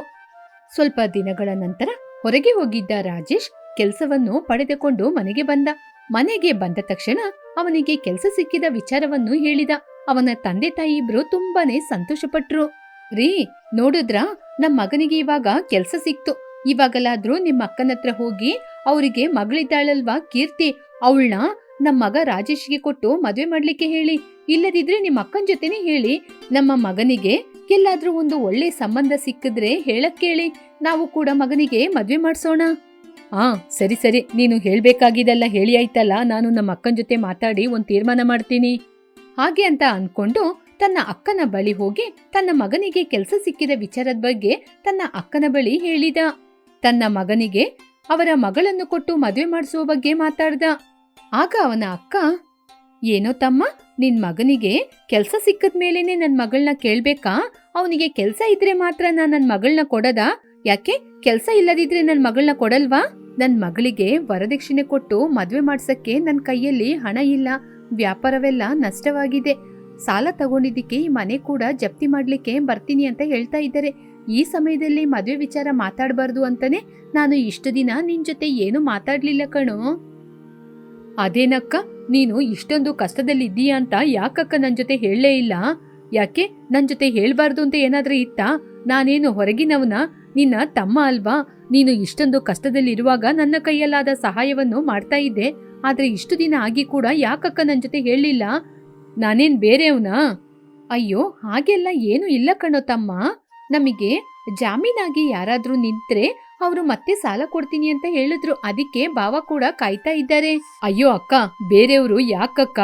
ಸ್ವಲ್ಪ ದಿನಗಳ ನಂತರ ಹೊರಗೆ ಹೋಗಿದ್ದ ರಾಜೇಶ್ ಕೆಲಸವನ್ನು ಪಡೆದುಕೊಂಡು ಮನೆಗೆ ಬಂದ. ಮನೆಗೆ ಬಂದ ತಕ್ಷಣ ಅವನಿಗೆ ಕೆಲಸ ಸಿಕ್ಕಿದ ವಿಚಾರವನ್ನು ಹೇಳಿದ. ಅವನ ತಂದೆ ತಾಯಿ ಇಬ್ರು ತುಂಬಾನೇ ಸಂತೋಷಪಟ್ರು. ರೀ, ನೋಡಿದ್ರ, ನಮ್ ಮಗನಿಗೆ ಇವಾಗ ಕೆಲಸ ಸಿಕ್ತು. ಇವಾಗಲಾದ್ರೂ ನಿಮ್ಮ ಅಕ್ಕನ ಹತ್ರ ಹೋಗಿ ಅವರಿಗೆ ಮಗಳಿದ್ದಾಳಲ್ವಾ ಕೀರ್ತಿ, ಅವಳನ್ನ ನಮ್ ಮಗ ರಾಜೇಶ್ಗೆ ಕೊಟ್ಟು ಮದುವೆ ಮಾಡ್ಲಿಕ್ಕೆ ಹೇಳಿ. ಇಲ್ಲದಿದ್ರೆ ನಿಮ್ಮ ಅಕ್ಕನ ಜೊತೆನೆ ಹೇಳಿ. ನಮ್ಮ ಮಗನಿಗೆ ಎಲ್ಲಾದ್ರೂ ಒಂದು ಒಳ್ಳೆ ಸಂಬಂಧ ಸಿಕ್ಕಿದ್ರೆ ಹೇಳಕ್ ಕೇಳಿ. ನಾವು ಕೂಡ ಮಗನಿಗೆ ಮದ್ವೆ ಮಾಡಿಸೋಣ. ಆ, ಸರಿ ಸರಿ. ನೀನು ಹೇಳ್ಬೇಕಾಗಿದೆಲ್ಲ ಹೇಳಿ ಆಯ್ತಲ್ಲ? ನಾನು ನಮ್ಮ ಅಕ್ಕನ ಜೊತೆ ಮಾತಾಡಿ ಒಂದು ತೀರ್ಮಾನ ಮಾಡ್ತೀನಿ. ಹಾಗೆ ಅಂತ ಅನ್ಕೊಂಡು ತನ್ನ ಅಕ್ಕನ ಬಳಿ ಹೋಗಿ ತನ್ನ ಮಗನಿಗೆ ಕೆಲಸ ಸಿಕ್ಕಿದ ವಿಚಾರದ ಬಗ್ಗೆ ತನ್ನ ಅಕ್ಕನ ಬಳಿ ಹೇಳಿದ. ತನ್ನ ಮಗನಿಗೆ ಅವರ ಮಗಳನ್ನು ಕೊಟ್ಟು ಮದುವೆ ಮಾಡಿಸುವ ಬಗ್ಗೆ ಮಾತಾಡ್ದ. ಆಗ ಅವನ ಅಕ್ಕ, ಏನೋ ತಮ್ಮ, ನಿನ್ ಮಗನಿಗೆ ಕೆಲಸ ಸಿಕ್ಕದ ಮೇಲೇನೆ ನನ್ ಮಗಳನ್ನ ಕೇಳ್ಬೇಕಾ? ಅವನಿಗೆ ಕೆಲ್ಸ ಇದ್ರೆ ಮಾತ್ರ ನಾನು ನನ್ ಮಗಳನ್ನ ಕೊಡದ? ಯಾಕೆ? ಕೆಲ್ಸ ಇಲ್ಲದಿದ್ರೆ ನನ್ ಮಗಳನ್ನ ಕೊಡಲ್ವಾ? ನನ್ ಮಗಳಿಗೆ ವರದಕ್ಷಿಣೆ ಕೊಟ್ಟು ಮದ್ವೆ ಮಾಡ್ಸಕ್ಕೆ ನನ್ ಕೈಯಲ್ಲಿ ಹಣ ಇಲ್ಲ. ವ್ಯಾಪಾರವೆಲ್ಲ ನಷ್ಟವಾಗಿದೆ. ಸಾಲ ತಗೊಂಡಿದ್ದಕ್ಕೆ ಈ ಮನೆ ಕೂಡ ಜಪ್ತಿ ಮಾಡ್ಲಿಕ್ಕೆ ಬರ್ತೀನಿ ಅಂತ ಹೇಳ್ತಾ ಇದ್ದಾರೆ. ಈ ಸಮಯದಲ್ಲಿ ಮದುವೆ ವಿಚಾರ ಮಾತಾಡಬಾರ್ದು ಅಂತಾನೆ ನಾನು ಇಷ್ಟು ದಿನ ನಿನ್ ಜೊತೆ ಏನು ಮಾತಾಡ್ಲಿಲ್ಲ ಕಣೋ. ಅದೇನಕ್ಕ, ನೀನು ಇಷ್ಟೊಂದು ಕಷ್ಟದಲ್ಲಿದ್ದೀಯಾ ಅಂತ ಯಾಕಕ್ಕ ನನ್ ಜೊತೆ ಹೇಳಲೇ ಇಲ್ಲ? ಯಾಕೆ, ನನ್ ಜೊತೆ ಹೇಳ್ಬಾರ್ದು ಅಂತ ಏನಾದ್ರೂ ಇತ್ತಾ? ನಾನೇನು ಹೊರಗಿನವನ? ನಿನ್ನ ತಮ್ಮ ಅಲ್ವಾ? ನೀನು ಇಷ್ಟೊಂದು ಕಷ್ಟದಲ್ಲಿರುವಾಗ ನನ್ನ ಕೈಯಲ್ಲಾದ ಸಹಾಯವನ್ನು ಮಾಡ್ತಾ ಇದ್ದೆ. ಆದ್ರೆ ಇಷ್ಟು ದಿನ ಆಗಿ ಕೂಡ ಯಾಕಕ್ಕ ನನ್ ಜೊತೆ ಹೇಳಲಿಲ್ಲ? ನಾನೇನ್ ಬೇರೆಯವನಾ? ಅಯ್ಯೋ, ಹಾಗೆಲ್ಲ ಏನು ಇಲ್ಲ ಕಣೋ ತಮ್ಮ. ನಮಗೆ ಜಾಮೀನಾಗಿ ಯಾರಾದರೂ ನಿಂತ್ರೆ ಅವರು ಮತ್ತೆ ಸಾಲ ಕೊಡ್ತೀನಿ ಅಂತ ಹೇಳಿದ್ರು. ಅದಕ್ಕೆ ಬಾವ ಕೂಡ ಕಾಯ್ತಾ ಇದ್ದಾರೆ. ಅಯ್ಯೋ ಅಕ್ಕ, ಬೇರೆಯವರು ಯಾಕಕ್ಕ?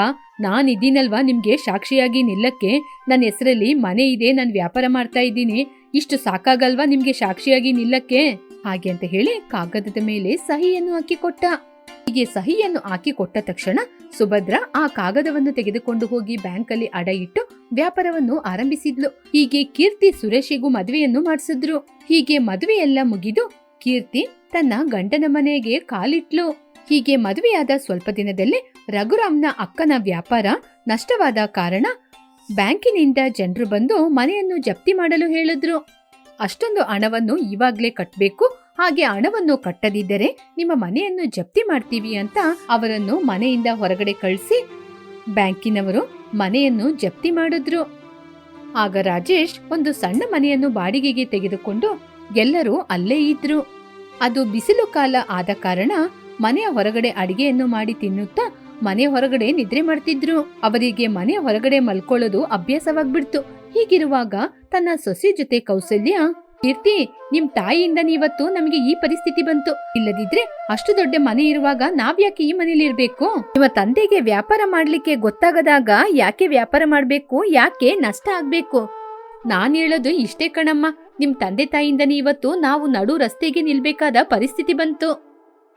ನಾನಿದ್ದೀನಲ್ವಾ ನಿಮ್ಗೆ ಸಾಕ್ಷಿಯಾಗಿ ನಿಲ್ಲಕ್ಕೆ? ನನ್ನ ಹೆಸರಲ್ಲಿ ಮನೆ ಇದೆ, ನಾನು ವ್ಯಾಪಾರ ಮಾಡ್ತಾ ಇದ್ದೀನಿ. ಇಷ್ಟು ಸಾಕಾಗಲ್ವಾ ನಿಮ್ಗೆ ಸಾಕ್ಷಿಯಾಗಿ ನಿಲ್ಲಕ್ಕೆ? ಹಾಗೆ ಅಂತ ಹೇಳಿ ಕಾಗದದ ಮೇಲೆ ಸಹಿಯನ್ನು ಹಾಕಿ ಕೊಟ್ಟ ಹೀಗೆ ಸಹಿಯನ್ನು ಹಾಕಿ ಕೊಟ್ಟ ತಕ್ಷಣ ಸುಭದ್ರ ಆ ಕಾಗದವನ್ನು ತೆಗೆದುಕೊಂಡು ಹೋಗಿ ಬ್ಯಾಂಕಲ್ಲಿ ಅಡ ಇಟ್ಟು ವ್ಯಾಪಾರವನ್ನು ಆರಂಭಿಸಿದ್ಲು. ಹೀಗೆ ಕೀರ್ತಿ ಸುರೇಶಿಗೂ ಮದುವೆಯನ್ನು ಮಾಡಿಸಿದ್ರು. ಹೀಗೆ ಮದುವೆಯೆಲ್ಲ ಮುಗಿದು ಕೀರ್ತಿ ತನ್ನ ಗಂಡನ ಮನೆಗೆ ಕಾಲಿಟ್ಲು. ಹೀಗೆ ಮದುವೆಯಾದ ಸ್ವಲ್ಪ ದಿನದಲ್ಲೇ ರಘುರಾಮ್ನ ಅಕ್ಕನ ವ್ಯಾಪಾರ ನಷ್ಟವಾದ ಕಾರಣ ಬ್ಯಾಂಕಿನಿಂದ ಜನರು ಬಂದು ಮನೆಯನ್ನು ಜಪ್ತಿ ಮಾಡಲು ಹೇಳಿದ್ರು. ಅಷ್ಟೊಂದು ಹಣವನ್ನು ಇವಾಗ್ಲೇ ಕಟ್ಟಬೇಕು ಹಾಗೆ ಹಣವನ್ನು ಕಟ್ಟದಿದ್ದರೆ ನಿಮ್ಮ ಮನೆಯನ್ನು ಜಪ್ತಿ ಮಾಡ್ತೀವಿ ಅಂತ ಅವರನ್ನು ಮನೆಯಿಂದ ಹೊರಗಡೆ ಕಳಿಸಿ ಬ್ಯಾಂಕಿನವರು ಮನೆಯನ್ನು ಜಪ್ತಿ ಮಾಡಿದ್ರು. ಆಗ ರಾಜೇಶ್ ಒಂದು ಸಣ್ಣ ಮನೆಯನ್ನು ಬಾಡಿಗೆಗೆ ತೆಗೆದುಕೊಂಡು ಎಲ್ಲರೂ ಅಲ್ಲೇ ಇದ್ರು. ಅದು ಬಿಸಿಲು ಕಾಲ ಆದ ಕಾರಣ ಮನೆಯ ಹೊರಗಡೆ ಅಡಿಗೆಯನ್ನು ಮಾಡಿ ತಿನ್ನುತ್ತಾ ಮನೆ ಹೊರಗಡೆ ನಿದ್ರೆ ಮಾಡ್ತಿದ್ರು. ಅವರಿಗೆ ಮನೆ ಹೊರಗಡೆ ಮಲ್ಕೊಳ್ಳೋದು ಅಭ್ಯಾಸವಾಗ್ಬಿಡ್ತು. ಹೀಗಿರುವಾಗ ತನ್ನ ಸೊಸೆ ಜೊತೆ ಕೌಸಲ್ಯ, ಕೀರ್ತಿ, ನಿಮ್ ತಾಯಿಯಿಂದ ನೀವತ್ತು ನಮಗೆ ಈ ಪರಿಸ್ಥಿತಿ ಬಂತು. ಇಲ್ಲದಿದ್ರೆ ಅಷ್ಟು ದೊಡ್ಡ ಮನೆ ಇರುವಾಗ ನಾವ್ಯಾಕೆ ಈ ಮನೇಲಿ ಇರ್ಬೇಕು? ನಿಮ್ಮ ತಂದೆಗೆ ವ್ಯಾಪಾರ ಮಾಡ್ಲಿಕ್ಕೆ ಗೊತ್ತಾಗದಾಗ ಯಾಕೆ ವ್ಯಾಪಾರ ಮಾಡ್ಬೇಕು? ಯಾಕೆ ನಷ್ಟ ಆಗ್ಬೇಕು? ನಾನ್ ಹೇಳೋದು ಇಷ್ಟೇ ಕಣಮ್ಮ. ನಿಮ್ ತಂದೆ ತಾಯಿಯಿಂದನೇ ಇವತ್ತು ನಾವು ನಡು ರಸ್ತೆಗೆ ನಿಲ್ಬೇಕಾದ ಪರಿಸ್ಥಿತಿ ಬಂತು.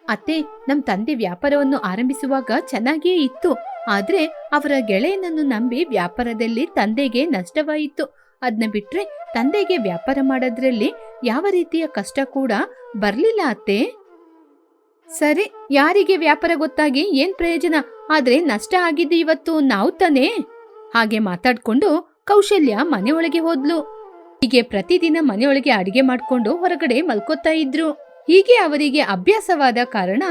ಅತ್ತೆ, ನಮ್ ತಂದೆ ವ್ಯಾಪಾರವನ್ನು ಆರಂಭಿಸುವಾಗ ಚೆನ್ನಾಗಿಯೇ ಇತ್ತು. ಆದ್ರೆ ಅವರ ಗೆಳೆಯನನ್ನು ನಂಬಿ ವ್ಯಾಪಾರದಲ್ಲಿ ತಂದೆಗೆ ನಷ್ಟವಾಯಿತು. ಅದನ್ನ ಬಿಟ್ರೆ ತಂದೆಗೆ ವ್ಯಾಪಾರ ಮಾಡೋದ್ರಲ್ಲಿ ಯಾವ ರೀತಿಯ ಕಷ್ಟ ಕೂಡ ಬರ್ಲಿಲ್ಲ ಅತ್ತೆ. ಸರಿ, ಯಾರಿಗೆ ವ್ಯಾಪಾರ ಗೊತ್ತಾಗಿ ಏನ್ ಪ್ರಯೋಜನ? ಆದ್ರೆ ನಷ್ಟ ಆಗಿದ್ದು ಇವತ್ತು ನಾವು ತಾನೇ. ಹಾಗೆ ಮಾತಾಡ್ಕೊಂಡು ಕೌಶಲ್ಯ ಮನೆಯೊಳಗೆ ಹೋದ್ಲು. ಹೀಗೆ ಪ್ರತಿದಿನ ಮನೆಯೊಳಗೆ ಅಡಿಗೆ ಮಾಡ್ಕೊಂಡು ಹೊರಗಡೆ ಮಲ್ಕೋತಾ ಇದ್ರು. ಹೀಗೆ ಅವರಿಗೆ ಅಭ್ಯಾಸವಾದ ಕಾರಣ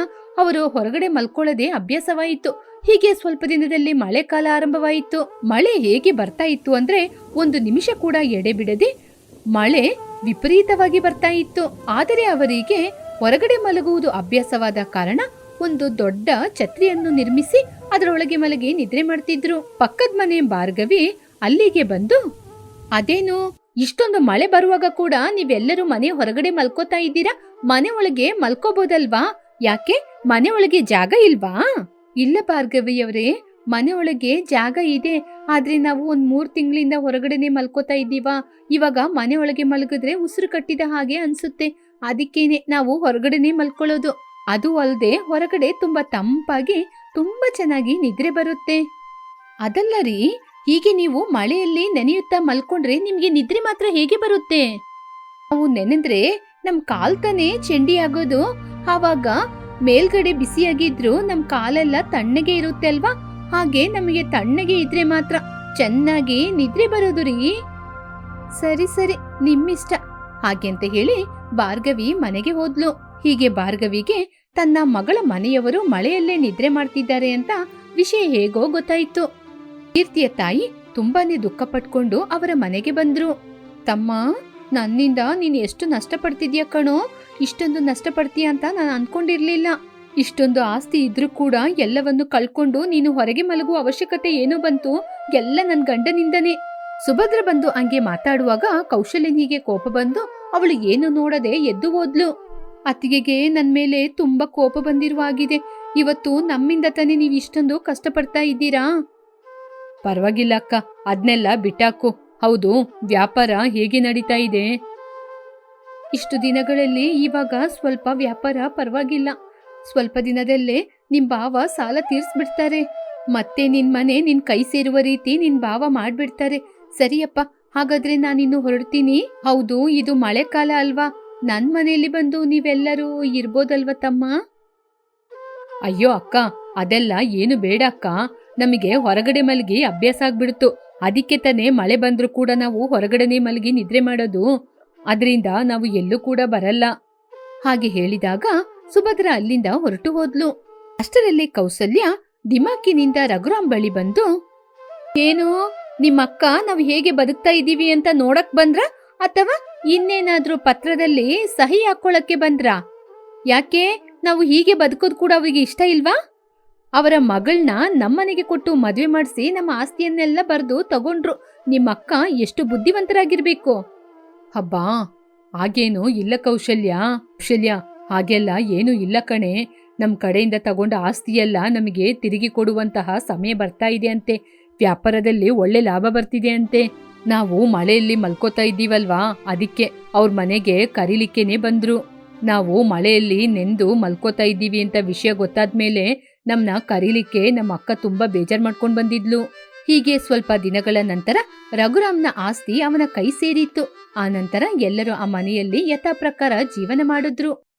ಅವರು ಹೊರಗಡೆ ಮಲ್ಕೊಳ್ಳದೆ ಅಭ್ಯಾಸವಾಯಿತು. ಹೀಗೆ ಸ್ವಲ್ಪ ದಿನದಲ್ಲಿ ಮಳೆಕಾಲ ಆರಂಭವಾಯಿತು. ಮಳೆ ಹೇಗೆ ಬರ್ತಾ ಇತ್ತು ಅಂದ್ರೆ ಒಂದು ನಿಮಿಷ ಕೂಡ ಎಡೆ ಬಿಡದೆ ಮಳೆ ವಿಪರೀತವಾಗಿ ಬರ್ತಾ ಇತ್ತು. ಆದರೆ ಅವರಿಗೆ ಹೊರಗಡೆ ಮಲಗುವುದು ಅಭ್ಯಾಸವಾದ ಕಾರಣ ಒಂದು ದೊಡ್ಡ ಛತ್ರಿಯನ್ನು ನಿರ್ಮಿಸಿ ಅದರೊಳಗೆ ಮಲಗಿ ನಿದ್ರೆ ಮಾಡ್ತಿದ್ರು. ಪಕ್ಕದ ಮನೆ ಭಾರ್ಗವಿ ಅಲ್ಲಿಗೆ ಬಂದು, ಅದೇನು? ಇಷ್ಟೊಂದು ಮಳೆ ಬರುವಾಗ ಕೂಡ ನೀವೆಲ್ಲರೂ ಮನೆ ಹೊರಗಡೆ ಮಲ್ಕೋತಾ ಇದ್ದೀರಾ? ಮನೆ ಒಳಗೆ ಮಲ್ಕೋಬೋದಲ್ವಾ? ಯಾಕೆ? ಮನೆ ಒಳಗೆ ಜಾಗ ಇಲ್ವಾ? ಇಲ್ಲ ಭಾರ್ಗವಿಯವರೇ ಮನೆ ಒಳಗೆ ಜಾಗ ಇದೆ. ಆದ್ರೆ ನಾವು ಒಂದ್ ಮೂರ್ ತಿಂಗಳಿಂದ ಹೊರಗಡೆನೆ ಮಲ್ಕೋತಾ ಇದ್ದೀವ? ಇವಾಗ ಮನೆ ಒಳಗೆ ಮಲಗಿದ್ರೆ ಉಸಿರು ಕಟ್ಟಿದ ಹಾಗೆ ಅನ್ಸುತ್ತೆ. ಅದಕ್ಕೇನೆ ನಾವು ಹೊರಗಡೆನೆ ಮಲ್ಕೊಳ್ಳೋದು. ಅದು ಅಲ್ಲದೆ ಹೊರಗಡೆ ತುಂಬಾ ತಂಪಾಗಿ, ತುಂಬಾ ಚೆನ್ನಾಗಿ ನಿದ್ರೆ ಬರುತ್ತೆ. ಅದಲ್ಲ ರೀ ಹೀಗೆ ನೀವು ಮಳೆಯಲ್ಲಿ ನೆನೆಯುತ್ತಾ ಮಲ್ಕೊಂಡ್ರೆ ನಿಮ್ಗೆ ನಿದ್ರೆ ಮಾತ್ರ ಹೇಗೆ ಬರುತ್ತೆ? ನಾವು ನೆನೆದ್ರೆ ನಮ್ ಕಾಲ್ ತಾನೇ ಚೆಂಡಿ ಆಗೋದು. ಆವಾಗ ಮೇಲ್ಗಡೆ ಬಿಸಿಯಾಗಿದ್ರು ನಮ್ ಕಾಲೆಲ್ಲ ತಣ್ಣಗೆ ಇರುತ್ತೆ ಅಲ್ವಾ? ಹಾಗೆ ನಮಗೆ ತಣ್ಣಗೆ ಇದ್ರೆ ಮಾತ್ರ ಚೆನ್ನಾಗಿ ನಿದ್ರೆ ಬರೋದು ರೀ. ಸರಿ ಸರಿ, ನಿಮ್ಮಿಷ್ಟ. ಹಾಗೆ ಅಂತ ಹೇಳಿ ಭಾರ್ಗವಿ ಮನೆಗೆ ಹೋದ್ಲು. ಹೀಗೆ ಭಾರ್ಗವಿಗೆ ತನ್ನ ಮಗಳ ಮನೆಯವರು ಮಳೆಯಲ್ಲೇ ನಿದ್ರೆ ಮಾಡ್ತಿದ್ದಾರೆ ಅಂತ ವಿಷಯ ಹೇಗೋ ಗೊತ್ತಾಯ್ತು. ಕೀರ್ತಿಯ ತಾಯಿ ತುಂಬಾನೇ ದುಃಖ ಪಟ್ಕೊಂಡು ಅವರ ಮನೆಗೆ ಬಂದ್ರು. ತಮ್ಮ, ನನ್ನಿಂದ ನೀನು ಎಷ್ಟು ನಷ್ಟ ಪಡ್ತಿದ್ಯಾ ಕಣೋ? ಇಷ್ಟೊಂದು ನಷ್ಟ ಪಡ್ತೀಯ ಅಂತ ನಾನು ಅನ್ಕೊಂಡಿರ್ಲಿಲ್ಲ. ಇಷ್ಟೊಂದು ಆಸ್ತಿ ಇದ್ರೂ ಕೂಡ ಎಲ್ಲವನ್ನು ಕಳ್ಕೊಂಡು ನೀನು ಹೊರಗೆ ಮಲಗುವ ಅವಶ್ಯಕತೆ ಏನೋ ಬಂತು. ಎಲ್ಲ ನನ್ನ ಗಂಡನಿಂದನೇ. ಸುಭದ್ರ ಬಂದು ಹಂಗೆ ಮಾತಾಡುವಾಗ ಕೌಶಲ್ಯನಿಗೆ ಕೋಪ ಬಂದು ಅವಳು ಏನು ನೋಡದೆ ಎದ್ದು ಹೋದ್ಲು. ಅತ್ತಿಗೆಗೆ ನನ್ ಮೇಲೆ ತುಂಬಾ ಕೋಪ ಬಂದಿರುವ ಆಗಿದೆ ಇವತ್ತು ನಮ್ಮಿಂದ ತಾನೇ ನೀವು ಇಷ್ಟೊಂದು ಕಷ್ಟಪಡ್ತಾ ಇದ್ದೀರಾ? ಪರವಾಗಿಲ್ಲ ಅಕ್ಕ, ಅದ್ನೆಲ್ಲ ಬಿಟ್ಟಾಕು. ಹೌದು, ವ್ಯಾಪಾರ ಹೇಗೆ ನಡೀತಾ ಇದೆ? ಇಷ್ಟು ದಿನಗಳಲ್ಲಿ ಇವಾಗ ಸ್ವಲ್ಪ ವ್ಯಾಪಾರ ಪರವಾಗಿಲ್ಲ. ಸ್ವಲ್ಪ ದಿನದಲ್ಲೇ ನಿಮ್ ಭಾವ ಸಾಲ ತೀರ್ಸ್ಬಿಡ್ತಾರೆ. ಮತ್ತೆ ನಿನ್ ಮನೆ ನಿನ್ ಕೈ ಸೇರುವ ರೀತಿ ನಿನ್ ಭಾವ ಮಾಡ್ಬಿಡ್ತಾರೆ. ಸರಿಯಪ್ಪ, ಹಾಗಾದ್ರೆ ನಾನಿನ್ನು ಹೊರಡ್ತೀನಿ? ಹೌದು, ಇದು ಮಳೆಕಾಲ ಅಲ್ವಾ? ನನ್ ಮನೆಯಲ್ಲಿ ಬಂದು ನೀವೆಲ್ಲರೂ ಇರ್ಬೋದಲ್ವ ತಮ್ಮ? ಅಯ್ಯೋ ಅಕ್ಕ, ಅದೆಲ್ಲ ಏನು ಬೇಡ ಅಕ್ಕ. ನಮಗೆ ಹೊರಗಡೆ ಮಲಗಿ ಅಭ್ಯಾಸ ಆಗ್ಬಿಡ್ತು. ಅದಕ್ಕೆ ತಾನೇ ಮಳೆ ಬಂದರೂ ಕೂಡ ನಾವು ಹೊರಗಡೆನೆ ಮಲಗಿ ನಿದ್ರೆ ಮಾಡೋದು. ಅದರಿಂದ ನಾವು ಎಲ್ಲೂ ಕೂಡ ಬರಲ್ಲ. ಹಾಗೆ ಹೇಳಿದಾಗ ಸುಭದ್ರ ಅಲ್ಲಿಂದ ಹೊರಟು ಹೋದ್ಲು. ಅಷ್ಟರಲ್ಲಿ ಕೌಸಲ್ಯ ದಿಮಾಕಿನಿಂದ ರಘುರಾಮ್ ಬಳಿ ಬಂದು, ಏನು, ನಿಮ್ಮಕ್ಕ ನಾವು ಹೇಗೆ ಬದುಕ್ತಾ ಇದ್ದೀವಿ ಅಂತ ನೋಡಕ್ ಬಂದ್ರ? ಅಥವಾ ಇನ್ನೇನಾದ್ರೂ ಪತ್ರದಲ್ಲಿ ಸಹಿ ಹಾಕೊಳ್ಳಕ್ಕೆ ಬಂದ್ರಾ? ಯಾಕೆ? ನಾವು ಹೀಗೆ ಬದುಕೋದು ಕೂಡ ಅವರಿಗೆ ಇಷ್ಟ ಇಲ್ವಾ? ಅವರ ಮಗಳನ್ನ ನಮ್ಮನೆಗೆ ಕೊಟ್ಟು ಮದುವೆ ಮಾಡಿಸಿ ನಮ್ಮ ಆಸ್ತಿಯನ್ನೆಲ್ಲ ಬರೆದು ತಗೊಂಡ್ರು. ನಿಮ್ಮಕ್ಕ ಎಷ್ಟು ಬುದ್ಧಿವಂತರಾಗಿರ್ಬೇಕು. ಹಬ್ಬಾ, ಹಾಗೇನು ಇಲ್ಲ ಕೌಶಲ್ಯ. ಕೌಶಲ್ಯ, ಹಾಗೆಲ್ಲ ಏನೂ ಇಲ್ಲ ಕಣೆ. ನಮ್ಮ ಕಡೆಯಿಂದ ತಗೊಂಡ ಆಸ್ತಿಯೆಲ್ಲ ನಮಗೆ ತಿರುಗಿ ಕೊಡುವಂತಹ ಸಮಯ ಬರ್ತಾ ಇದೆ ಅಂತೆ. ವ್ಯಾಪಾರದಲ್ಲಿ ಒಳ್ಳೆ ಲಾಭ ಬರ್ತಿದೆ ಅಂತೆ. ನಾವು ಮಳೆಯಲ್ಲಿ ಮಲ್ಕೋತಾ ಇದ್ದೀವಲ್ವಾ? ಅದಕ್ಕೆ ಅವ್ರ ಮನೆಗೆ ಕರೀಲಿಕ್ಕೇನೆ ಬಂದ್ರು. ನಾವು ಮಳೆಯಲ್ಲಿ ನೆಂದು ಮಲ್ಕೋತಾ ಇದ್ದೀವಿ ಅಂತ ವಿಷಯ ಗೊತ್ತಾದ್ಮೇಲೆ ನಮ್ನ ಕರೀಲಿಕ್ಕೆ ನಮ್ಮ ಅಕ್ಕ ತುಂಬಾ ಬೇಜಾರ್ ಮಾಡ್ಕೊಂಡು ಬಂದಿದ್ಲು. ಹೀಗೆ ಸ್ವಲ್ಪ ದಿನಗಳ ನಂತರ ರಘುರಾಮ್ನ ಆಸ್ತಿ ಅವನ ಕೈ ಸೇರಿತ್ತು. ಆ ನಂತರ ಎಲ್ಲರೂ ಆ ಮನೆಯಲ್ಲಿ ಯಥಾ ಪ್ರಕಾರ ಜೀವನ ಮಾಡಿದ್ರು.